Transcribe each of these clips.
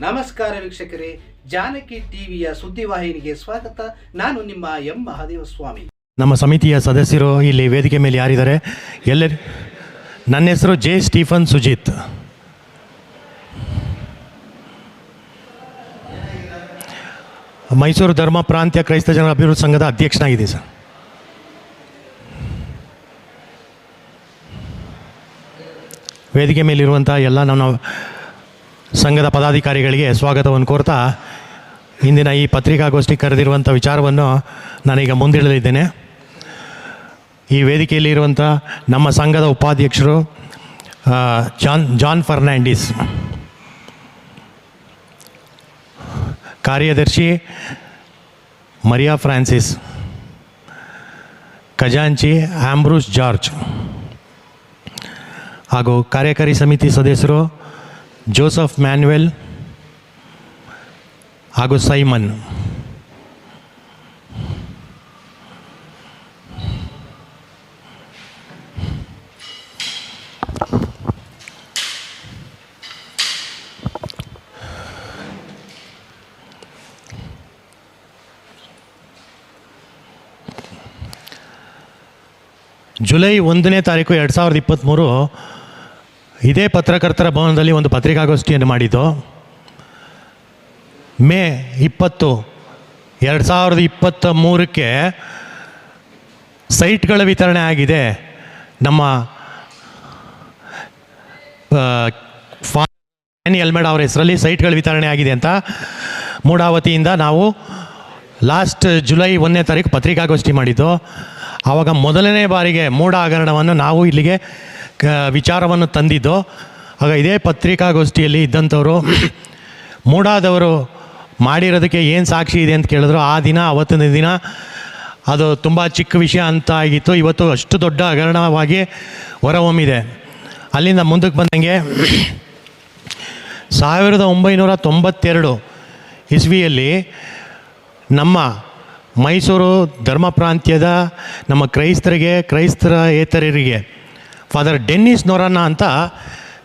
ನಮಸ್ಕಾರ ವೀಕ್ಷಕರೇ, ಜಾನಕಿ ಟಿವಿಯ ಸುದ್ದಿವಾಹಿನಿಗೆ ಸ್ವಾಗತ. ನಾನು ನಿಮ್ಮ ಎಂ. ಮಹಾದೇವ ಸ್ವಾಮಿ ನಮ್ಮ ಸಮಿತಿಯ ಸದಸ್ಯರು ಇಲ್ಲಿ ವೇದಿಕೆ ಮೇಲೆ ಯಾರಿದ್ದಾರೆ? ಎಲ್ಲರಿ ನನ್ನ ಹೆಸರು ಜೆ. ಸ್ಟೀಫನ್ ಸುಜಿತ್. ಮೈಸೂರು ಧರ್ಮ ಪ್ರಾಂತ್ಯ ಕ್ರೈಸ್ತ ಜನರ ಅಭಿವೃದ್ಧಿ ಸಂಘದ ಅಧ್ಯಕ್ಷನಾಗಿದೆ ಸರ್. ವೇದಿಕೆ ಮೇಲಿರುವಂಥ ಎಲ್ಲ ನಮ್ಮ ಸಂಘದ ಪದಾಧಿಕಾರಿಗಳಿಗೆ ಸ್ವಾಗತವನ್ನು ಕೋರ್ತಾ ಇಂದಿನ ಈ ಪತ್ರಿಕಾಗೋಷ್ಠಿ ಕರೆದಿರುವಂಥ ವಿಚಾರವನ್ನು ನಾನೀಗ ಮುಂದಿಡಲಿದ್ದೇನೆ. ಈ ವೇದಿಕೆಯಲ್ಲಿ ಇರುವಂಥ ನಮ್ಮ ಸಂಘದ ಉಪಾಧ್ಯಕ್ಷರು ಜಾನ್ ಜಾನ್ ಫರ್ನಾಂಡಿಸ್. ಕಾರ್ಯದರ್ಶಿ ಮರಿಯಾ ಫ್ರಾನ್ಸಿಸ್, ಖಜಾಂಚಿ ಆಂಬ್ರೂಸ್ ಜಾರ್ಜ್ ಹಾಗೂ ಕಾರ್ಯಕಾರಿ ಸಮಿತಿ ಸದಸ್ಯರು ಜೋಸಫ್ ಮ್ಯಾನ್ವೆಲ್ ಹಾಗೂ ಸೈಮನ್. ಜುಲೈ ಒಂದನೇ ತಾರೀಕು ಎರಡು ಸಾವಿರದ ಇಪ್ಪತ್ತ್ಮೂರು ಇದೇ ಪತ್ರಕರ್ತರ ಭವನದಲ್ಲಿ ಒಂದು ಪತ್ರಿಕಾಗೋಷ್ಠಿಯನ್ನು ಮಾಡಿದ್ದು. ಮೇ ಇಪ್ಪತ್ತು, ಎರಡು ಸಾವಿರದ ಇಪ್ಪತ್ತ ಮೂರಕ್ಕೆ ಸೈಟ್ಗಳ ವಿತರಣೆ ಆಗಿದೆ. ನಮ್ಮ ಫಾನಿ ಎಲ್ಮೆಡ್ ಅವರ ಹೆಸರಲ್ಲಿ ಸೈಟ್ಗಳ ವಿತರಣೆ ಆಗಿದೆ ಅಂತ ಮೂಡಾವತಿಯಿಂದ ನಾವು ಲಾಸ್ಟ್ ಜುಲೈ ಒಂದನೇ ತಾರೀಕು ಪತ್ರಿಕಾಗೋಷ್ಠಿ ಮಾಡಿದ್ದು. ಆವಾಗ ಮೊದಲನೇ ಬಾರಿಗೆ ಮೂಡ ಹಗರಣವನ್ನು ನಾವು ಇಲ್ಲಿಗೆ ವಿಚಾರವನ್ನು ತಂದಿದ್ದು. ಆಗ ಇದೇ ಪತ್ರಿಕಾಗೋಷ್ಠಿಯಲ್ಲಿ ಇದ್ದಂಥವರು, ಮೂಡಾದವರು ಮಾಡಿರೋದಕ್ಕೆ ಏನು ಸಾಕ್ಷಿ ಇದೆ ಅಂತ ಕೇಳಿದ್ರು. ಆ ದಿನ, ಅವತ್ತಿನ ದಿನ ಅದು ತುಂಬ ಚಿಕ್ಕ ವಿಷಯ ಅಂತ ಆಗಿತ್ತು. ಇವತ್ತು ಅಷ್ಟು ದೊಡ್ಡ ಹಗರಣವಾಗಿ ಹೊರಹೊಮ್ಮಿದೆ. ಅಲ್ಲಿಂದ ಮುಂದಕ್ಕೆ ಬಂದಂಗೆ ಸಾವಿರದ ಒಂಬೈನೂರ ತೊಂಬತ್ತೆರಡು ಇಸ್ವಿಯಲ್ಲಿ ನಮ್ಮ ಮೈಸೂರು ಧರ್ಮ ಪ್ರಾಂತ್ಯದ ನಮ್ಮ ಕ್ರೈಸ್ತರಿಗೆ, ಕ್ರೈಸ್ತರ ಏತರರಿಗೆ ಫಾದರ್ ಡೆನ್ನಿಸ್ ನೊರನ್ನ ಅಂತ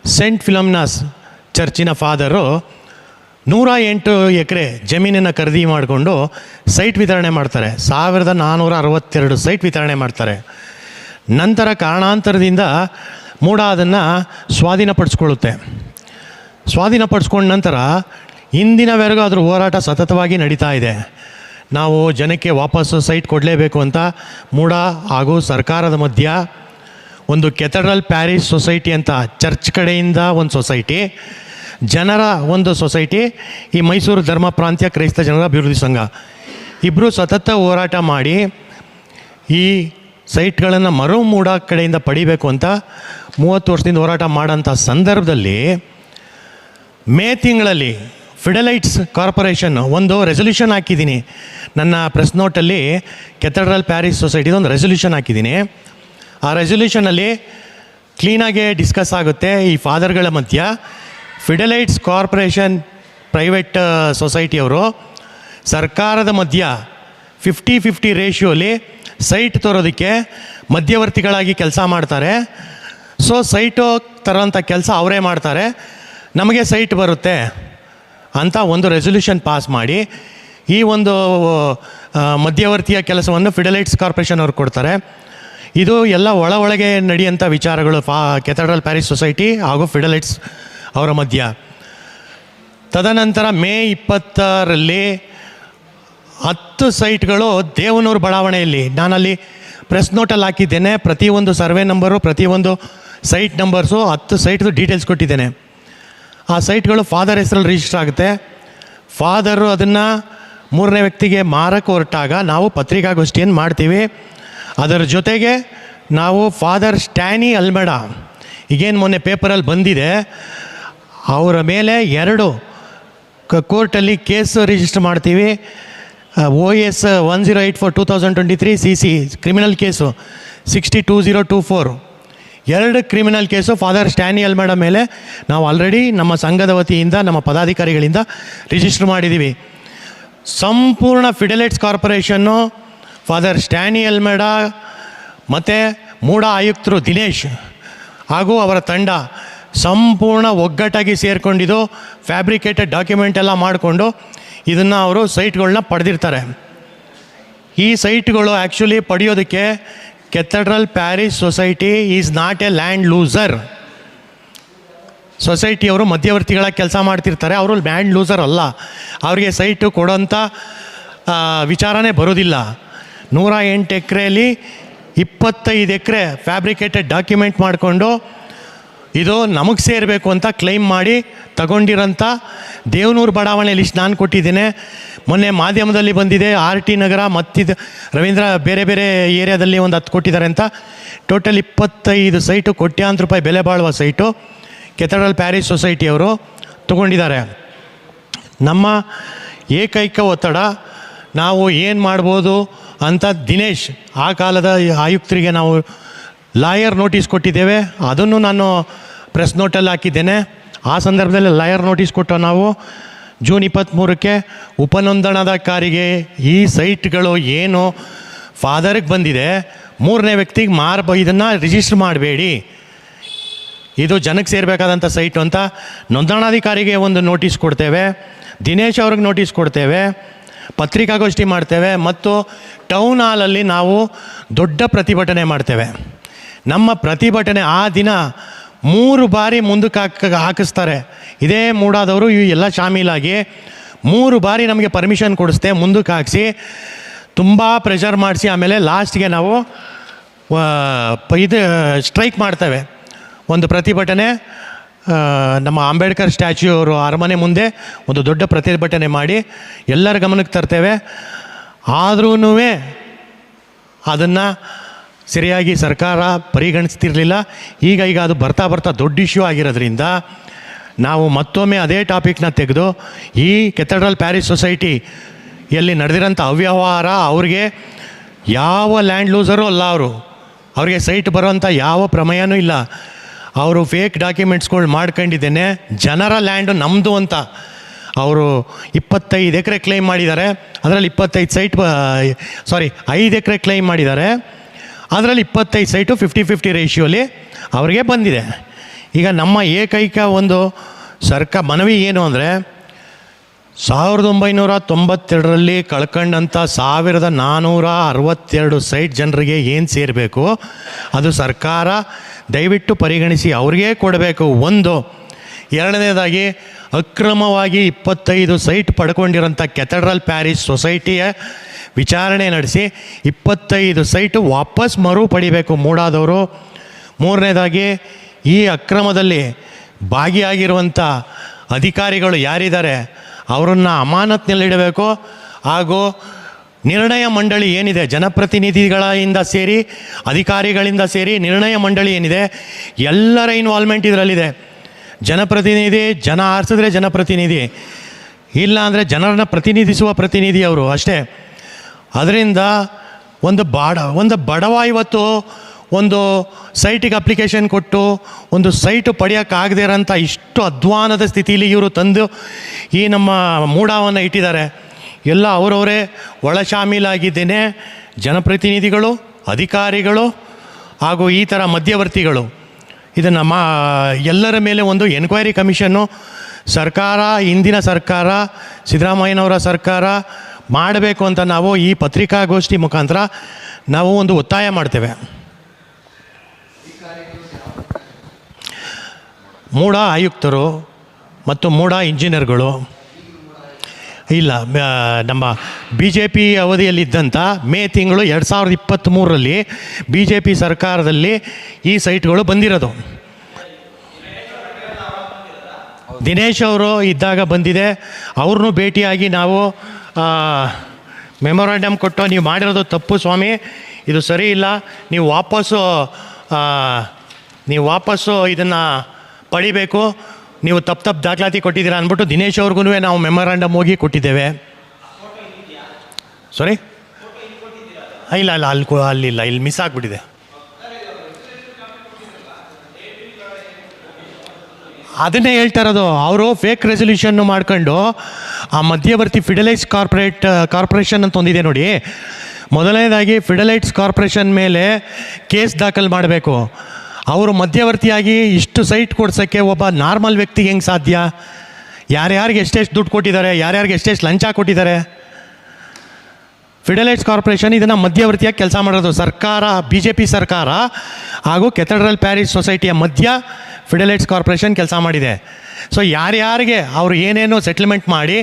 ಸೆಂಟ್ ಫಿಲಮ್ನಾಸ್ ಚರ್ಚಿನ ಫಾದರು ನೂರ ಎಂಟು ಎಕರೆ ಜಮೀನನ್ನು ಖರೀದಿ ಮಾಡಿಕೊಂಡು ಸೈಟ್ ವಿತರಣೆ ಮಾಡ್ತಾರೆ. ಸಾವಿರದ ನಾನ್ನೂರ ಅರವತ್ತೆರಡು ಸೈಟ್ ವಿತರಣೆ ಮಾಡ್ತಾರೆ. ನಂತರ ಕಾರಣಾಂತರದಿಂದ ಮೂಡ ಅದನ್ನು ಸ್ವಾಧೀನಪಡಿಸ್ಕೊಳ್ಳುತ್ತೆ. ಸ್ವಾಧೀನಪಡಿಸ್ಕೊಂಡ ನಂತರ ಇಂದಿನವರೆಗೂ ಅದರ ಹೋರಾಟ ಸತತವಾಗಿ ನಡೀತಾ ಇದೆ. ನಾವು ಜನಕ್ಕೆ ವಾಪಸ್ಸು ಸೈಟ್ ಕೊಡಲೇಬೇಕು ಅಂತ ಮೂಡ ಹಾಗೂ ಸರ್ಕಾರದ ಮಧ್ಯ ಒಂದು ಕೆಥಡ್ರಲ್ ಪ್ಯಾರಿಸ್ ಸೊಸೈಟಿ ಅಂತ ಚರ್ಚ್ ಕಡೆಯಿಂದ ಒಂದು ಸೊಸೈಟಿ, ಜನರ ಒಂದು ಸೊಸೈಟಿ, ಈ ಮೈಸೂರು ಧರ್ಮ ಪ್ರಾಂತ್ಯ ಕ್ರೈಸ್ತ ಜನರ ಅಭಿವೃದ್ಧಿ ಸಂಘ. ಇಬ್ಬರು ಸತತ ಹೋರಾಟ ಮಾಡಿ ಈ ಸೈಟ್ಗಳನ್ನು ಮರು ಮೂಡ ಕಡೆಯಿಂದ ಪಡಿಬೇಕು ಅಂತ ಮೂವತ್ತು ವರ್ಷದಿಂದ ಹೋರಾಟ ಮಾಡೋಂಥ ಸಂದರ್ಭದಲ್ಲಿ ಮೇ ತಿಂಗಳಲ್ಲಿ ಫಿಡಲೈಟ್ಸ್ ಕಾರ್ಪೊರೇಷನ್ ಒಂದು ರೆಸೊಲ್ಯೂಷನ್ ಹಾಕಿದ್ದೀನಿ. ನನ್ನ ಪ್ರೆಸ್ ನೋಟಲ್ಲಿ ಕೆಥಡ್ರಲ್ ಪ್ಯಾರಿಸ್ ಸೊಸೈಟಿದು ಒಂದು ರೆಸೊಲ್ಯೂಷನ್ ಹಾಕಿದ್ದೀನಿ. ಆ ರೆಸೊಲ್ಯೂಷನಲ್ಲಿ ಕ್ಲೀನಾಗೆ ಡಿಸ್ಕಸ್ ಆಗುತ್ತೆ ಈ ಫಾದರ್ಗಳ ಮಧ್ಯ. ಫಿಡಲೈಟ್ಸ್ ಕಾರ್ಪೊರೇಷನ್ ಪ್ರೈವೇಟ್ ಸೊಸೈಟಿಯವರು ಸರ್ಕಾರದ ಮಧ್ಯ ಫಿಫ್ಟಿ ಫಿಫ್ಟಿ ರೇಷಿಯೋಲಿ ಸೈಟ್ ತರೋದಕ್ಕೆ ಮಧ್ಯವರ್ತಿಗಳಾಗಿ ಕೆಲಸ ಮಾಡ್ತಾರೆ. ಸೊ ಸೈಟು ತರೋಂಥ ಕೆಲಸ ಅವರೇ ಮಾಡ್ತಾರೆ. ನಮಗೆ ಸೈಟ್ ಬರುತ್ತೆ ಅಂತ ಒಂದು ರೆಸೊಲ್ಯೂಷನ್ ಪಾಸ್ ಮಾಡಿ ಈ ಒಂದು ಮಧ್ಯವರ್ತಿಯ ಕೆಲಸವನ್ನು ಫಿಡಲೈಟ್ಸ್ ಕಾರ್ಪೊರೇಷನ್ ಅವ್ರು ಕೊಡ್ತಾರೆ. ಇದು ಎಲ್ಲ ಒಳ ಒಳಗೆ ನಡೆಯುವಂಥ ವಿಚಾರಗಳು ಫಾ ಕೆಥಡ್ರಲ್ ಪ್ಯಾರಿಸ್ ಸೊಸೈಟಿ ಹಾಗೂ ಫಿಡಲೈಟ್ಸ್ ಅವರ ಮಧ್ಯ. ತದನಂತರ ಮೇ ಇಪ್ಪತ್ತರಲ್ಲಿ ಹತ್ತು ಸೈಟ್ಗಳು ದೇವನೂರು ಬಡಾವಣೆಯಲ್ಲಿ. ನಾನಲ್ಲಿ ಪ್ರೆಸ್ ನೋಟಲ್ಲಿ ಹಾಕಿದ್ದೇನೆ. ಪ್ರತಿಯೊಂದು ಸರ್ವೆ ನಂಬರು ಪ್ರತಿಯೊಂದು ಸೈಟ್ ನಂಬರ್ಸು ಹತ್ತು ಸೈಟ್ದು ಡೀಟೇಲ್ಸ್ ಕೊಟ್ಟಿದ್ದೇನೆ. ಆ ಸೈಟ್ಗಳು ಫಾದರ್ ಹೆಸರಲ್ಲಿ ರಿಜಿಸ್ಟರ್ ಆಗುತ್ತೆ. ಫಾದರು ಅದನ್ನು ಮೂರನೇ ವ್ಯಕ್ತಿಗೆ ಮಾರಕ್ಕೆ ಹೊರಟಾಗ ನಾವು ಪತ್ರಿಕಾಗೋಷ್ಠಿಯನ್ನು ಮಾಡ್ತೀವಿ. ಅದರ ಜೊತೆಗೆ ನಾವು ಫಾದರ್ ಸ್ಟ್ಯಾನಿ ಅಲ್ಮೇಡ ಈಗೇನು ಮೊನ್ನೆ ಪೇಪರಲ್ಲಿ ಬಂದಿದೆ, ಅವರ ಮೇಲೆ ಎರಡು ಕೋರ್ಟಲ್ಲಿ ಕೇಸ್ ರಿಜಿಸ್ಟರ್ ಮಾಡ್ತೀವಿ. O S one zero eight four two thousand twenty three C C criminal case sixty two zero two four ಎರಡು criminal case father Stany Almeida ಮೇಲೆ ನಾವು ಆಲ್ರೆಡಿ ನಮ್ಮ ಸಂಘದ ವತಿಯಿಂದ, ನಮ್ಮ ಪದಾಧಿಕಾರಿಗಳಿಂದ ರಿಜಿಸ್ಟರ್ ಮಾಡಿದ್ದೀವಿ ಸಂಪೂರ್ಣ ಫಿಡೆಲೈಟ್ಸ್ ಕಾರ್ಪೊರೇಷನ್ನು ಫಾದರ್ ಸ್ಟ್ಯಾನಿಯಲ್ ಮೇಡ ಮತ್ತು ಮೂಡ ಆಯುಕ್ತರು ದಿನೇಶ್ ಹಾಗೂ ಅವರ ತಂಡ ಸಂಪೂರ್ಣ ಒಗ್ಗಟ್ಟಾಗಿ ಸೇರಿಕೊಂಡಿದ್ದು ಫ್ಯಾಬ್ರಿಕೇಟೆಡ್ ಡಾಕ್ಯುಮೆಂಟ್ ಎಲ್ಲ ಮಾಡಿಕೊಂಡು ಇದನ್ನು ಅವರು ಸೈಟ್ಗಳನ್ನ ಪಡೆದಿರ್ತಾರೆ. ಈ ಸೈಟ್ಗಳು ಆ್ಯಕ್ಚುಲಿ ಪಡೆಯೋದಕ್ಕೆ cathedral parish society is not a land loser ಸೊಸೈಟಿಯವರು ಮಧ್ಯವರ್ತಿಗಳ ಕೆಲಸ ಮಾಡ್ತಿರ್ತಾರೆ ಅವರು ಲ್ಯಾಂಡ್ ಲೂಸರ್ ಅಲ್ಲ. ಅವರಿಗೆ ಸೈಟು ಕೊಡೋಂಥ ವಿಚಾರನೇ ಬರೋದಿಲ್ಲ. ನೂರ ಎಂಟು ಎಕರೆಯಲ್ಲಿ ಇಪ್ಪತ್ತೈದು ಎಕರೆ ಫ್ಯಾಬ್ರಿಕೇಟೆಡ್ ಡಾಕ್ಯುಮೆಂಟ್ ಮಾಡಿಕೊಂಡು ಇದು ನಮಗೆ ಸೇರಬೇಕು ಅಂತ ಕ್ಲೈಮ್ ಮಾಡಿ ತಗೊಂಡಿರೋಂಥ ದೇವನೂರು ಬಡಾವಣೆ ಲಿಸ್ಟ್ ನಾನು ಕೊಟ್ಟಿದ್ದೇನೆ. ಮೊನ್ನೆ ಮಾಧ್ಯಮದಲ್ಲಿ ಬಂದಿದೆ, ಆರ್ ಟಿ ನಗರ ಮತ್ತಿದು ರವೀಂದ್ರ ಬೇರೆ ಬೇರೆ ಏರಿಯಾದಲ್ಲಿ ಒಂದು ಹತ್ತು ಕೊಟ್ಟಿದ್ದಾರೆ ಅಂತ. ಟೋಟಲ್ ಇಪ್ಪತ್ತೈದು ಸೈಟು ಕೋಟ್ಯಾಂತರ ರೂಪಾಯಿ ಬೆಲೆ ಬಾಳುವ ಸೈಟು ಕೆಥಡ್ರಲ್ ಪ್ಯಾರಿಸ್ ಸೊಸೈಟಿಯವರು ತಗೊಂಡಿದ್ದಾರೆ. ನಮ್ಮ ಏಕೈಕ ಒತ್ತಡ, ನಾವು ಏನು ಮಾಡ್ಬೋದು ಅಂತ ದಿನೇಶ್, ಆ ಕಾಲದ ಆಯುಕ್ತರಿಗೆ ನಾವು ಲಾಯರ್ ನೋಟಿಸ್ ಕೊಟ್ಟಿದ್ದೇವೆ. ಅದನ್ನು ನಾನು ಪ್ರೆಸ್ ನೋಟಲ್ಲಿ ಹಾಕಿದ್ದೇನೆ. ಆ ಸಂದರ್ಭದಲ್ಲಿ ಲಾಯರ್ ನೋಟಿಸ್ ಕೊಟ್ಟು ನಾವು ಜೂನ್ ಇಪ್ಪತ್ತ್ಮೂರಕ್ಕೆ ಉಪನೋಂದಣಾಧಿಕಾರಿಗೆ ಈ ಸೈಟ್ಗಳು ಏನು ಫಾದರ್ಗೆ ಬಂದಿದೆ, ಮೂರನೇ ವ್ಯಕ್ತಿಗೆ ಮಾರ್ಬ ಇದನ್ನು ರಿಜಿಸ್ಟರ್ ಮಾಡಬೇಡಿ. ಇದು ಜನಕ್ಕೆ ಸೇರಬೇಕಾದಂಥ ಸೈಟು ಅಂತ ನೋಂದಣಾಧಿಕಾರಿಗೆ ಒಂದು ನೋಟಿಸ್ ಕೊಡ್ತೇವೆ. ದಿನೇಶ್ ಅವ್ರಿಗೆ ನೋಟಿಸ್ ಕೊಡ್ತೇವೆ. ಪತ್ರಿಕಾಗೋಷ್ಠಿ ಮಾಡ್ತೇವೆ ಮತ್ತು ಟೌನ್ ಹಾಲಲ್ಲಿ ನಾವು ದೊಡ್ಡ ಪ್ರತಿಭಟನೆ ಮಾಡ್ತೇವೆ. ನಮ್ಮ ಪ್ರತಿಭಟನೆ ಆ ದಿನ ಮೂರು ಬಾರಿ ಮುಂದಕ್ಕೆ ಹಾಕ, ಹಾಕಿಸ್ತಾರೆ. ಇದೇ ಮೂಡಾದವರು ಇವು ಎಲ್ಲ ಶಾಮೀಲಾಗಿ ಮೂರು ಬಾರಿ ನಮಗೆ ಪರ್ಮಿಷನ್ ಕೊಡಿಸ್ತೆ ಮುಂದಕ್ಕೆ ಹಾಕಿಸಿ, ತುಂಬ ಪ್ರೆಷರ್ ಮಾಡಿಸಿ, ಆಮೇಲೆ ಲಾಸ್ಟ್ಗೆ ನಾವು ಇದು ಸ್ಟ್ರೈಕ್ ಮಾಡ್ತೇವೆ. ಒಂದು ಪ್ರತಿಭಟನೆ ನಮ್ಮ ಅಂಬೇಡ್ಕರ್ ಸ್ಟ್ಯಾಚ್ಯೂ ಅವರು ಅರಮನೆ ಮುಂದೆ ಒಂದು ದೊಡ್ಡ ಪ್ರತಿಭಟನೆ ಮಾಡಿ ಎಲ್ಲರ ಗಮನಕ್ಕೆ ತರ್ತೇವೆ. ಆದ್ರೂ ಅದನ್ನು ಸರಿಯಾಗಿ ಸರ್ಕಾರ ಪರಿಗಣಿಸ್ತಿರಲಿಲ್ಲ. ಈಗ ಈಗ ಅದು ಬರ್ತಾ ಬರ್ತಾ ದೊಡ್ಡ ಇಶ್ಯೂ ಆಗಿರೋದ್ರಿಂದ ನಾವು ಮತ್ತೊಮ್ಮೆ ಅದೇ ಟಾಪಿಕ್ನ ತೆಗೆದು ಈ ಕೆಥಡ್ರಲ್ ಪ್ಯಾರಿಸ್ ಸೊಸೈಟಿ ಎಲ್ಲಿ ನಡೆದಿರೋಂಥ ಅವ್ಯವಹಾರ ಅವ್ರಿಗೆ ಯಾವ ಲ್ಯಾಂಡ್ ಲೂಸರು ಅಲ್ಲ ಅವರು. ಅವ್ರಿಗೆ ಸೈಟ್ ಬರೋಂಥ ಯಾವ ಪ್ರಮೇಯನೂ ಇಲ್ಲ. ಅವರು ಫೇಕ್ ಡಾಕ್ಯುಮೆಂಟ್ಸ್ಗಳು ಮಾಡ್ಕೊಂಡಿದ್ದೇನೆ. ಜನರ ಲ್ಯಾಂಡು ನಮ್ಮದು ಅಂತ. ಅವರು ಇಪ್ಪತ್ತೈದು ಎಕರೆ ಕ್ಲೈಮ್ ಮಾಡಿದ್ದಾರೆ. ಅದರಲ್ಲಿ ಇಪ್ಪತ್ತೈದು ಸೈಟ್ ಸಾರಿ ಐದು ಎಕರೆ ಕ್ಲೈಮ್ ಮಾಡಿದ್ದಾರೆ. ಅದರಲ್ಲಿ ಇಪ್ಪತ್ತೈದು ಸೈಟು ಫಿಫ್ಟಿ ಫಿಫ್ಟಿ ರೇಷಿಯೋಲಿ ಅವರಿಗೆ ಬಂದಿದೆ. ಈಗ ನಮ್ಮ ಏಕೈಕ ಒಂದು ಸರ್ಕ ಮನವಿ ಏನು ಅಂದರೆ ಸಾವಿರದ ಒಂಬೈನೂರ ತೊಂಬತ್ತೆರಡರಲ್ಲಿ ಕಳ್ಕೊಂಡಂಥ ಸಾವಿರದ ನಾನ್ನೂರ ಅರವತ್ತೆರಡು ಸೈಟ್ ಜನರಿಗೆ ಏನು ಸೇರಬೇಕು? ಅದು ಸರ್ಕಾರ ದಯವಿಟ್ಟು ಪರಿಗಣಿಸಿ ಅವ್ರಿಗೆ ಕೊಡಬೇಕು. ಒಂದು. ಎರಡನೇದಾಗಿ ಅಕ್ರಮವಾಗಿ ಇಪ್ಪತ್ತೈದು ಸೈಟ್ ಪಡ್ಕೊಂಡಿರೋಂಥ ಕೆಥಡ್ರಲ್ ಪ್ಯಾರಿಸ್ ಸೊಸೈಟಿಯ ವಿಚಾರಣೆ ನಡೆಸಿ ಇಪ್ಪತ್ತೈದು ಸೈಟು ವಾಪಸ್ ಮರು ಪಡಿಬೇಕು ಮೂಡಾದವರು. ಮೂರನೇದಾಗಿ ಈ ಅಕ್ರಮದಲ್ಲಿ ಭಾಗಿಯಾಗಿರುವಂಥ ಅಧಿಕಾರಿಗಳು ಯಾರಿದ್ದಾರೆ? ಅವರನ್ನು ಅಮಾನತ್ನಲ್ಲಿಡಬೇಕು. ಹಾಗೂ ನಿರ್ಣಯ ಮಂಡಳಿ ಏನಿದೆ, ಜನಪ್ರತಿನಿಧಿಗಳಿಂದ ಸೇರಿ, ಅಧಿಕಾರಿಗಳಿಂದ ಸೇರಿ ನಿರ್ಣಯ ಮಂಡಳಿ ಏನಿದೆ, ಎಲ್ಲರ ಇನ್ವಾಲ್ವ್ಮೆಂಟ್ ಇದರಲ್ಲಿದೆ. ಜನಪ್ರತಿನಿಧಿ, ಜನ ಆರಿಸಿದ್ರೆ ಜನಪ್ರತಿನಿಧಿ, ಇಲ್ಲ ಅಂದರೆ ಜನರನ್ನ ಪ್ರತಿನಿಧಿಸುವ ಪ್ರತಿನಿಧಿ ಅವರು ಅಷ್ಟೇ. ಅದರಿಂದ ಒಂದು ಬಾಡ, ಒಂದು ಬಡವ ಇವತ್ತು ಒಂದು ಸೈಟಿಗೆ ಅಪ್ಲಿಕೇಶನ್ ಕೊಟ್ಟು, ಒಂದು ಸೈಟು ಪಡೆಯೋಕ್ಕಾಗದೇ ಇರೋಂಥ ಇಷ್ಟು ಅಧ್ವಾನದ ಸ್ಥಿತಿಯಲ್ಲಿ ಇವರು ತಂದು ಈ ನಮ್ಮ ಮೂಡಾವನ್ನು ಇಟ್ಟಿದ್ದಾರೆ. ಎಲ್ಲ ಅವರವರೇ ಒಳಶಾಮೀಲಾಗಿದ್ದೇನೆ ಜನಪ್ರತಿನಿಧಿಗಳು, ಅಧಿಕಾರಿಗಳು ಹಾಗೂ ಈ ಥರ ಮಧ್ಯವರ್ತಿಗಳು. ಇದನ್ನು ಮಾ, ಎಲ್ಲರ ಮೇಲೆ ಒಂದು ಎನ್ಕ್ವೈರಿ ಕಮಿಷನ್ನು ಸರ್ಕಾರ ಇಂದಿನ ಸರ್ಕಾರ, ಸಿದ್ದರಾಮಯ್ಯನವರ ಸರ್ಕಾರ ಮಾಡಬೇಕು ಅಂತ ನಾವು ಈ ಪತ್ರಿಕಾಗೋಷ್ಠಿ ಮುಖಾಂತರ ನಾವು ಒಂದು ಒತ್ತಾಯ ಮಾಡ್ತೇವೆ. ಮೂಡ ಆಯುಕ್ತರು ಮತ್ತು ಮೂಢ ಇಂಜಿನಿಯರ್ಗಳು. ಇಲ್ಲ ನಮ್ಮ ಬಿ ಜೆ ಪಿ ಅವಧಿಯಲ್ಲಿದ್ದಂಥ ಮೇ ತಿಂಗಳು ಎರಡು ಸಾವಿರದ ಇಪ್ಪತ್ತ್ಮೂರರಲ್ಲಿ ಬಿ ಜೆ ಪಿ ಸರ್ಕಾರದಲ್ಲಿ ಈ ಸೈಟ್ಗಳು ಬಂದಿರೋದು. ದಿನೇಶ್ ಅವರು ಇದ್ದಾಗ ಬಂದಿದೆ. ಅವ್ರನ್ನೂ ಭೇಟಿಯಾಗಿ ನಾವು ಮೆಮೊರಾಂಡಮ್ ಕೊಟ್ಟು ನೀವು ಮಾಡಿರೋದು ತಪ್ಪು ಸ್ವಾಮಿ, ಇದು ಸರಿ ಇಲ್ಲ. ನೀವು ವಾಪಸ್ಸು ನೀವು ವಾಪಸ್ಸು ಇದನ್ನು ಪಡಿಬೇಕು. ನೀವು ತಪ್ಪು ತಪ್ಪು ದಾಖಲಾತಿ ಕೊಟ್ಟಿದ್ದೀರಾ ಅಂದ್ಬಿಟ್ಟು ದಿನೇಶ್ ಅವ್ರಿಗೂ ನಾವು ಮೆಮೊರಾಂಡಮ್ ಹೋಗಿ ಕೊಟ್ಟಿದ್ದೇವೆ. ಸಾರಿ ಇಲ್ಲ ಇಲ್ಲ, ಅಲ್ಲಿ ಅಲ್ಲಿಲ್ಲ ಇಲ್ಲಿ ಮಿಸ್ ಆಗಿಬಿಟ್ಟಿದೆ. ಅದನ್ನೇ ಹೇಳ್ತಾ ಇರೋದು, ಅವರು ಫೇಕ್ ರೆಸೊಲ್ಯೂಷನ್ನು ಮಾಡ್ಕೊಂಡು ಆ ಮಧ್ಯವರ್ತಿ ಫಿಡಲೈಟ್ಸ್ ಕಾರ್ಪೊರೇಟ್ ಕಾರ್ಪೊರೇಷನ್ ಅಂತ ಒಂದಿದೆ ನೋಡಿ. ಮೊದಲನೇದಾಗಿ ಫಿಡಲೈಟ್ಸ್ ಕಾರ್ಪೊರೇಷನ್ ಮೇಲೆ ಕೇಸ್ ದಾಖಲು ಮಾಡಬೇಕು. ಅವರು ಮಧ್ಯವರ್ತಿಯಾಗಿ ಇಷ್ಟು ಸೈಟ್ ಕೊಡ್ಸೋಕ್ಕೆ ಒಬ್ಬ ನಾರ್ಮಲ್ ವ್ಯಕ್ತಿಗೆ ಹೆಂಗೆ ಸಾಧ್ಯ? ಯಾರ್ಯಾರಿಗೆ ಎಷ್ಟೆಷ್ಟು ದುಡ್ಡು ಕೊಟ್ಟಿದ್ದಾರೆ, ಯಾರ್ಯಾರಿಗೆ ಎಷ್ಟೆಷ್ಟು ಲಂಚ ಕೊಟ್ಟಿದ್ದಾರೆ? ಫಿಡಲೈಟ್ಸ್ ಕಾರ್ಪೊರೇಷನ್ ಇದನ್ನು ಮಧ್ಯವರ್ತಿಯಾಗಿ ಕೆಲಸ ಮಾಡೋದು ಸರ್ಕಾರ ಬಿ ಜೆ ಪಿ ಸರ್ಕಾರ ಹಾಗೂ ಕೆಥಡ್ರಲ್ ಪ್ಯಾರಿಸ್ ಸೊಸೈಟಿಯ ಮಧ್ಯ ಫಿಡಲೈಟ್ಸ್ ಕಾರ್ಪೊರೇಷನ್ ಕೆಲಸ ಮಾಡಿದೆ. ಸೊ ಯಾರ್ಯಾರಿಗೆ ಅವರು ಏನೇನೋ ಸೆಟ್ಲ್ಮೆಂಟ್ ಮಾಡಿ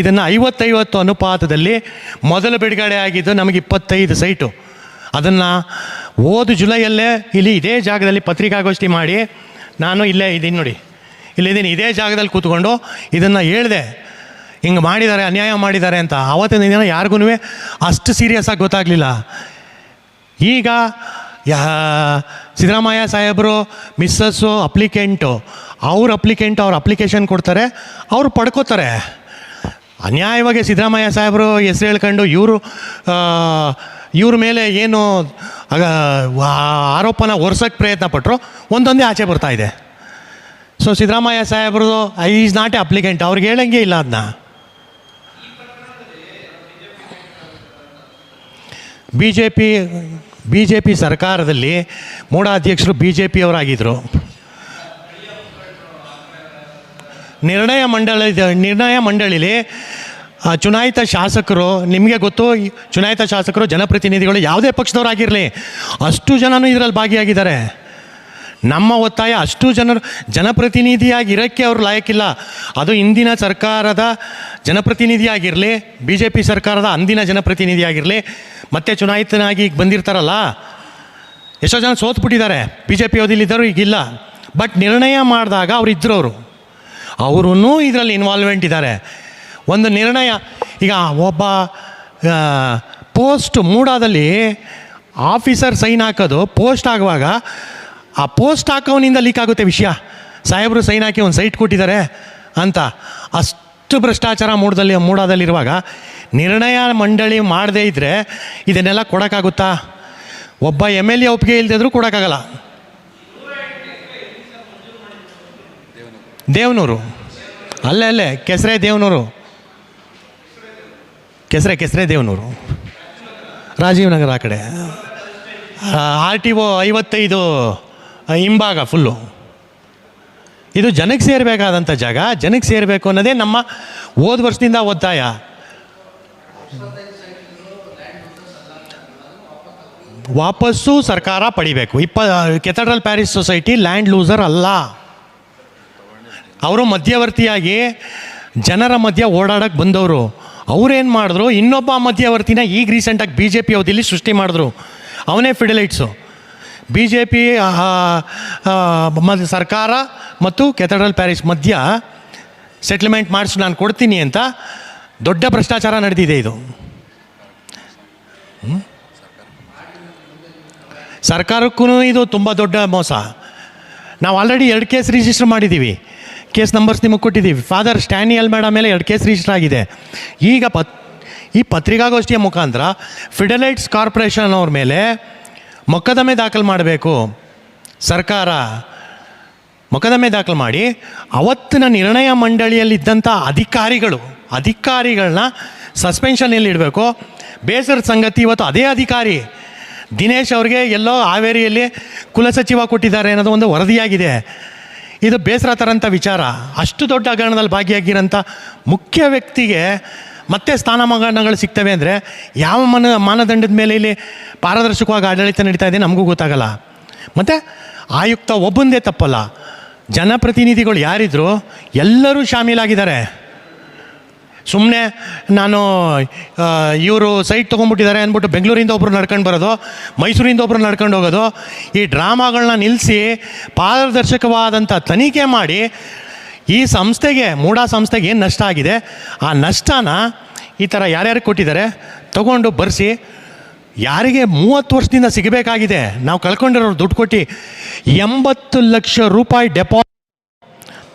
ಇದನ್ನು ಐವತ್ತೈವತ್ತು ಅನುಪಾತದಲ್ಲಿ ಮೊದಲು ಬಿಡುಗಡೆ ಆಗಿದ್ದು ನಮಗೆ ಇಪ್ಪತ್ತೈದು ಸೈಟು. ಅದನ್ನು ಹೋದ ಜುಲೈಯಲ್ಲೇ ಇಲ್ಲಿ ಇದೇ ಜಾಗದಲ್ಲಿ ಪತ್ರಿಕಾಗೋಷ್ಠಿ ಮಾಡಿ ನಾನು ಇಲ್ಲೇ ಇದ್ದೀನಿ ನೋಡಿ. ಇಲ್ಲಿದ್ದೀನಿ ಇದೇ ಜಾಗದಲ್ಲಿ ಕೂತ್ಕೊಂಡು ಇದನ್ನು ಹೇಳಿದೆ. ಹಿಂಗೆ ಮಾಡಿದ್ದಾರೆ, ಅನ್ಯಾಯ ಮಾಡಿದ್ದಾರೆ ಅಂತ. ಆವತ್ತಿನ ದಿನ ಯಾರಿಗೂ ಅಷ್ಟು ಸೀರಿಯಸ್ ಆಗಿ ಗೊತ್ತಾಗಲಿಲ್ಲ. ಈಗ ಯಾ, ಸಿದ್ದರಾಮಯ್ಯ ಸಾಹೇಬರು, ಮಿಸ್ಸಸ್ಸು ಅಪ್ಲಿಕೆಂಟು ಅವ್ರ ಅಪ್ಲಿಕೆಂಟ್ ಅವ್ರ ಅಪ್ಲಿಕೇಶನ್ ಕೊಡ್ತಾರೆ, ಅವರು ಪಡ್ಕೋತಾರೆ. ಅನ್ಯಾಯವಾಗಿ ಸಿದ್ದರಾಮಯ್ಯ ಸಾಹೇಬರು ಹೆಸರು ಹೇಳ್ಕೊಂಡು ಇವರು ಇವ್ರ ಮೇಲೆ ಏನು ಆರೋಪನ ಒರ್ಸೋಕ್ಕೆ ಪ್ರಯತ್ನ ಪಟ್ಟರು ಒಂದೊಂದೇ ಆಚೆ ಬರ್ತಾ ಇದೆ. ಸೊ ಸಿದ್ದರಾಮಯ್ಯ ಸಾಹೇಬ್ರು ಈಸ್ ನಾಟ್ ಎ ಅಪ್ಲಿಕೆಂಟ್, ಅವ್ರಿಗೆ ಹೇಳಂಗೆ ಇಲ್ಲ ಅದನ್ನ B J P B J P ಸರ್ಕಾರದಲ್ಲಿ ಮೂಡ ಅಧ್ಯಕ್ಷರು ಬಿ ಜೆ ಪಿಯವರಾಗಿದ್ದರು ನಿರ್ಣಯ ಮಂಡಳಿ, ನಿರ್ಣಯ ಮಂಡಳಿಲಿ ಚುನಾಯಿತ ಶಾಸಕರು, ನಿಮಗೆ ಗೊತ್ತು ಚುನಾಯಿತ ಶಾಸಕರು, ಜನಪ್ರತಿನಿಧಿಗಳು ಯಾವುದೇ ಪಕ್ಷದವರಾಗಿರಲಿ, ಅಷ್ಟು ಜನನೂ ಇದರಲ್ಲಿ ಭಾಗಿಯಾಗಿದ್ದಾರೆ. ನಮ್ಮ ಒತ್ತಾಯ ಅಷ್ಟು ಜನರು, ಜನಪ್ರತಿನಿಧಿಯಾಗಿ ಇರೋಕ್ಕೆ ಅವರು ಲಾಯಕ್ಕಿಲ್ಲ. ಅದು ಇಂದಿನ ಸರ್ಕಾರದ ಜನಪ್ರತಿನಿಧಿಯಾಗಿರಲಿ ಬಿ ಜೆ ಪಿ ಸರ್ಕಾರದ ಅಂದಿನ ಜನಪ್ರತಿನಿಧಿಯಾಗಿರಲಿ, ಮತ್ತೆ ಚುನಾಯಿತನಾಗಿ ಈಗ ಬಂದಿರ್ತಾರಲ್ಲ, ಎಷ್ಟೋ ಜನ ಸೋತ್ಬಿಟ್ಟಿದ್ದಾರೆ. ಬಿ ಜೆ ಪಿ ಓದಿಲಿದ್ದರು ಈಗಿಲ್ಲ ಬಟ್ ನಿರ್ಣಯ ಮಾಡಿದಾಗ ಅವರು ಇದ್ದರು ಅವರೂ. ಇದರಲ್ಲಿ ಇನ್ವಾಲ್ವ್ಮೆಂಟ್ ಇದ್ದಾರೆ. ಒಂದು ನಿರ್ಣಯ. ಈಗ ಒಬ್ಬ ಪೋಸ್ಟ್ ಮೂಡಾದಲ್ಲಿ ಆಫೀಸರ್ ಸೈನ್ ಹಾಕೋದು, ಪೋಸ್ಟ್ ಆಗುವಾಗ ಆ ಪೋಸ್ಟ್ ಹಾಕೋನಿಂದ ಲೀಕ್ ಆಗುತ್ತೆ ವಿಷಯ. ಸಾಹೇಬರು ಸೈನ್ ಹಾಕಿ ಒಂದು ಸೈಟ್ ಕೊಟ್ಟಿದ್ದಾರೆ ಅಂತ. ಅಷ್ಟು ಭ್ರಷ್ಟಾಚಾರ ಮೂಡದಲ್ಲಿ, ಮೂಡಾದಲ್ಲಿರುವಾಗ ನಿರ್ಣಯ ಮಂಡಳಿ ಮಾಡದೇ ಇದ್ದರೆ ಇದನ್ನೆಲ್ಲ ಕೊಡೋಕ್ಕಾಗುತ್ತಾ? ಒಬ್ಬ ಎಂ ಎಲ್ ಎ ಒಪ್ಪಿಗೆ ಇಲ್ಲದಿದ್ರೂ ಕೊಡೋಕ್ಕಾಗಲ್ಲ. ದೇವನೂರು. ಅಲ್ಲೇ ಅಲ್ಲೇ, ಕೆಸರೆ ದೇವನೂರು. ಕೆಸರೆ ಕೆಸರೆ ದೇವನೂರು. ರಾಜೀವ್ ನಗರ ಆ ಕಡೆ. ಆರ್ ಟಿ ಒ ಐವತ್ತೈದು ಹಿಂಭಾಗ ಫುಲ್ಲು ಇದು ಜನಕ್ಕೆ ಸೇರಬೇಕಾದಂಥ ಜಾಗ. ಜನಕ್ಕೆ ಸೇರಬೇಕು ಅನ್ನೋದೇ ನಮ್ಮ ಹೋದ ವರ್ಷದಿಂದ ಒತ್ತಾಯ ವಾಪಸ್ಸು ಸರ್ಕಾರ ಪಡಿಬೇಕು. ಇಪ್ಪ, cathedral parish society land loser ಅಲ್ಲ. ಅವರು ಮಧ್ಯವರ್ತಿಯಾಗಿ ಜನರ ಮಧ್ಯ ಓಡಾಡಕ್ಕೆ ಬಂದವರು. ಅವ್ರೇನು ಮಾಡಿದ್ರು? ಇನ್ನೊಬ್ಬ ಮಧ್ಯವರ್ತಿನ ಈಗ ರೀಸೆಂಟಾಗಿ ಬಿ ಜೆ ಪಿ ಅವಧಿಲಿ ಸೃಷ್ಟಿ ಮಾಡಿದ್ರು. ಅವನೇ ಫಿಡಲೈಟ್ಸು ಬಿ ಜೆ ಪಿ ಸರ್ಕಾರ ಮತ್ತು ಕೆಥಡ್ರಲ್ ಪ್ಯಾರಿಸ್ ಮಧ್ಯ ಸೆಟ್ಲ್ಮೆಂಟ್ ಮಾಡಿಸಿ, ನಾನು ಕೊಡ್ತೀನಿ ಅಂತ ದೊಡ್ಡ ಭ್ರಷ್ಟಾಚಾರ ನಡೆದಿದೆ ಇದು. ಸರ್ಕಾರಕ್ಕೂ ಇದು ತುಂಬ ದೊಡ್ಡ ಮೋಸ. ನಾವು ಆಲ್ರೆಡಿ ಎರಡು ಕೇಸ್ ರಿಜಿಸ್ಟರ್ ಮಾಡಿದ್ದೀವಿ ಕೇಸ್ ನಂಬರ್ಸ್ ನಿಮಗೆ ಕೊಟ್ಟಿದ್ದೀವಿ. ಫಾದರ್ ಸ್ಟ್ಯಾನಿಯಲ್ ಮೇಡಮ್ ಮೇಲೆ ಎರಡು ಕೇಸ್ ರಿಜಿಸ್ಟರ್ ಆಗಿದೆ. ಈಗ ಪತ್, ಈ ಪತ್ರಿಕಾಗೋಷ್ಠಿಯ ಮುಖಾಂತರ ಫಿಡಲೈಟ್ಸ್ ಕಾರ್ಪೊರೇಷನ್ ಅವ್ರ ಮೇಲೆ ಮೊಕದ್ದಮೆ ದಾಖಲು ಮಾಡಬೇಕು. ಸರ್ಕಾರ ಮೊಕದ್ದಮೆ ದಾಖಲು ಮಾಡಿ, ಅವತ್ತಿನ ನಿರ್ಣಯ ಮಂಡಳಿಯಲ್ಲಿದ್ದಂಥ ಅಧಿಕಾರಿಗಳು ಅಧಿಕಾರಿಗಳನ್ನ ಸಸ್ಪೆನ್ಷನಲ್ಲಿ ಇಡಬೇಕು. ಬೇಸರದ ಸಂಗತಿ ಇವತ್ತು ಅದೇ ಅಧಿಕಾರಿ ದಿನೇಶ್ ಅವ್ರಿಗೆ ಎಲ್ಲೋ ಹಾವೇರಿಯಲ್ಲಿ ಕುಲಸಚಿವ ಕೊಟ್ಟಿದ್ದಾರೆ ಅನ್ನೋದು ಒಂದು ವರದಿಯಾಗಿದೆ. ಇದು ಬೇಸರ ತರಂಥ ವಿಚಾರ. ಅಷ್ಟು ದೊಡ್ಡ ಹಗರಣದಲ್ಲಿ ಭಾಗಿಯಾಗಿರೋಂಥ ಮುಖ್ಯ ವ್ಯಕ್ತಿಗೆ ಮತ್ತೆ ಸ್ಥಾನಮಾನಗಳು ಸಿಗ್ತವೆ ಅಂದರೆ ಯಾವ ಮನ ಮಾನದಂಡದ ಮೇಲೆ ಇಲ್ಲಿ ಪಾರದರ್ಶಕವಾಗಿ ಆಡಳಿತ ನಡೀತಾ ಇದೆ ನಮಗೂ ಗೊತ್ತಾಗಲ್ಲ. ಮತ್ತು ಆಯುಕ್ತ ಒಬ್ಬಂದೇ ತಪ್ಪಲ್ಲ. ಜನಪ್ರತಿನಿಧಿಗಳು ಯಾರಿದ್ರು ಎಲ್ಲರೂ ಶಾಮೀಲಾಗಿದ್ದಾರೆ. ಸುಮ್ಮನೆ ನಾನು ಇವರು ಸೈಟ್ ತೊಗೊಂಡ್ಬಿಟ್ಟಿದ್ದಾರೆ ಅಂದ್ಬಿಟ್ಟು ಬೆಂಗಳೂರಿಂದ ಒಬ್ಬರು ನಡ್ಕೊಂಡು ಬರೋದು, ಮೈಸೂರಿಂದ ಒಬ್ಬರು ನಡ್ಕೊಂಡು ಹೋಗೋದು, ಈ ಡ್ರಾಮಾಗಳನ್ನ ನಿಲ್ಲಿಸಿ ಪಾರದರ್ಶಕವಾದಂಥ ತನಿಖೆ ಮಾಡಿ ಈ ಸಂಸ್ಥೆಗೆ, ಮೂಡಾ ಸಂಸ್ಥೆಗೆ ಏನು ನಷ್ಟ ಆಗಿದೆ, ಆ ನಷ್ಟನ ಈ ಥರ ಯಾರ್ಯಾರು ಕೊಟ್ಟಿದ್ದಾರೆ ತಗೊಂಡು ಬರೆಸಿ, ಯಾರಿಗೆ ಮೂವತ್ತು ವರ್ಷದಿಂದ ಸಿಗಬೇಕಾಗಿದೆ, ನಾವು ಕಳ್ಕೊಂಡಿರೋರು ದುಡ್ಡು ಕೊಟ್ಟು ಎಂಬತ್ತು ಲಕ್ಷ ರೂಪಾಯಿ ಡೆಪಾ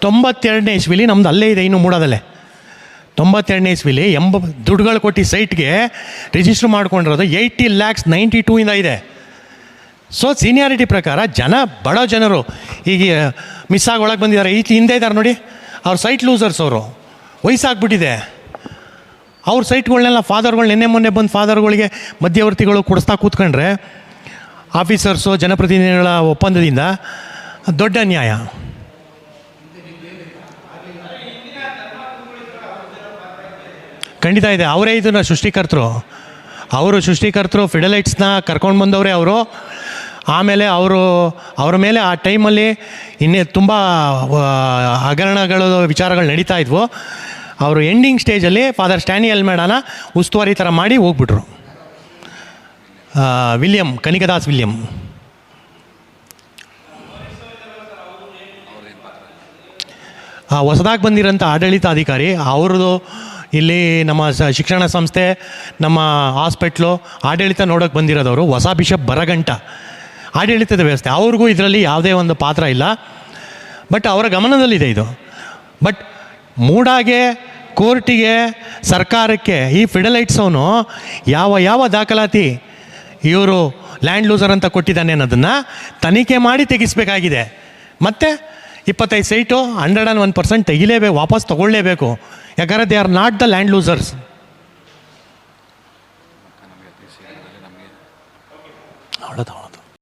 ತೊಂಬತ್ತೆರಡನೇ ಇಸ್ವಿಲಿ ನಮ್ದು ಅಲ್ಲೇ ಇದೆ ಇನ್ನು ಮೂಡಾದಲ್ಲೇ. ತೊಂಬತ್ತೆರಡನೇ ಇಸ್ವಿಲಿ ಎಂಬ ದುಡ್ಡುಗಳು ಕೊಟ್ಟು ಸೈಟ್ಗೆ ರಿಜಿಸ್ಟರ್ ಮಾಡ್ಕೊಂಡಿರೋದು ಏಯ್ಟಿ ಲ್ಯಾಕ್ಸ್ ನೈಂಟಿ ಟೂಯಿಂದ ಇದೆ. ಸೊ ಸೀನಿಯಾರಿಟಿ ಪ್ರಕಾರ ಜನ, ಬಡ ಜನರು ಈಗ ಮಿಸ್ ಆಗಿ ಒಳಗೆ ಬಂದಿದ್ದಾರೆ. ಈ ಹಿಂದೆ ಇದ್ದಾರೆ ನೋಡಿ, ಅವ್ರ ಸೈಟ್ ಲೂಸರ್ಸ್ ಅವರು. ವಯಸ್ಸಾಗ್ಬಿಟ್ಟಿದೆ. ಅವ್ರ ಸೈಟ್ಗಳನ್ನೆಲ್ಲ ಫಾದರ್ಗಳು ನಿನ್ನೆ ಮೊನ್ನೆ ಬಂದು ಫಾದರ್ಗಳಿಗೆ ಮಧ್ಯವರ್ತಿಗಳು ಕೊಡಿಸ್ತಾ ಕೂತ್ಕೊಂಡ್ರೆ ಆಫೀಸರ್ಸು ಜನಪ್ರತಿನಿಧಿಗಳ ಒಪ್ಪಂದದಿಂದ ದೊಡ್ಡ ಅನ್ಯಾಯ ಖಂಡಿತ ಇದೆ. ಅವರೇ ಇದನ್ನು ಸೃಷ್ಟಿಕರ್ತರು. ಅವರು ಸೃಷ್ಟಿಕರ್ತರು ಫಿಡಲೈಟ್ಸ್ನ ಕರ್ಕೊಂಡು ಬಂದವರೇ ಅವರು. ಆಮೇಲೆ ಅವರು, ಅವರ ಮೇಲೆ ಆ ಟೈಮಲ್ಲಿ ಇನ್ನೇ ತುಂಬ ಹಗರಣಗಳು, ವಿಚಾರಗಳು ನಡೀತಾ ಇದ್ವು. ಅವರು ಎಂಡಿಂಗ್ ಸ್ಟೇಜಲ್ಲಿ ಫಾದರ್ ಸ್ಟ್ಯಾನಿ ಎಲ್ಮೇಡನ ಉಸ್ತುವಾರಿ ಥರ ಮಾಡಿ ಹೋಗ್ಬಿಟ್ರು. ವಿಲಿಯಂ ಕನಿಕದಾಸ್ ವಿಲಿಯಂ ಹೊಸದಾಗಿ ಬಂದಿರೋಂಥ ಆಡಳಿತಾಧಿಕಾರಿ, ಅವ್ರದ್ದು ಇಲ್ಲಿ ನಮ್ಮ ಶಿಕ್ಷಣ ಸಂಸ್ಥೆ, ನಮ್ಮ ಹಾಸ್ಪಿಟ್ಲು, ಆಡಳಿತ ನೋಡೋಕೆ ಬಂದಿರೋದವರು ಹೊಸ ಬಿಷಪ್ ಬರಗಂಟ. ಆಡಳಿತದ ವ್ಯವಸ್ಥೆ. ಅವ್ರಿಗೂ ಇದರಲ್ಲಿ ಯಾವುದೇ ಒಂದು ಪಾತ್ರ ಇಲ್ಲ. ಬಟ್ ಅವರ ಗಮನದಲ್ಲಿದೆ ಇದು. ಬಟ್ ಮೂಡಾಗೆ, ಕೋರ್ಟಿಗೆ, ಸರ್ಕಾರಕ್ಕೆ ಈ ಫಿಡಲೈಟ್ಸ್ ಅವನು ಯಾವ ಯಾವ ದಾಖಲಾತಿ ಇವರು ಲ್ಯಾಂಡ್ ಲೂಸರ್ ಅಂತ ಕೊಟ್ಟಿದ್ದಾನೆ ಅನ್ನೋದನ್ನು ತನಿಖೆ ಮಾಡಿ ತೆಗಿಸ್ಬೇಕಾಗಿದೆ. ಮತ್ತು ಇಪ್ಪತ್ತೈದು site hundred and one percent ತೆಗಿಲೇಬೇಕು, ವಾಪಸ್ ತೊಗೊಳ್ಳೇಬೇಕು. ಯಾಕಂದರೆ they are not the land losers ಅವಳದು ಅವಳದು